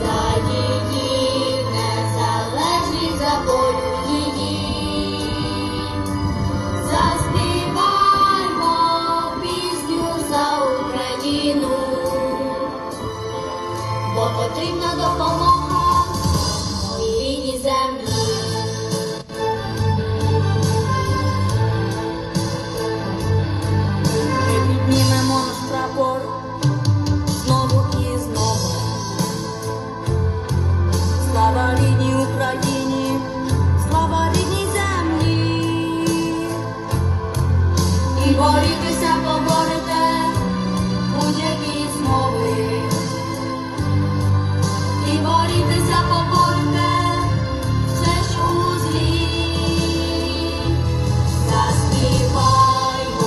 За її незалежність, за волю заспіваймо пісню за Україну, бо потрібна допомога і землі. Боритися рідній Україні, слава рідній землі, і борітеся, поборете будь-які змови, і борітеся поборете.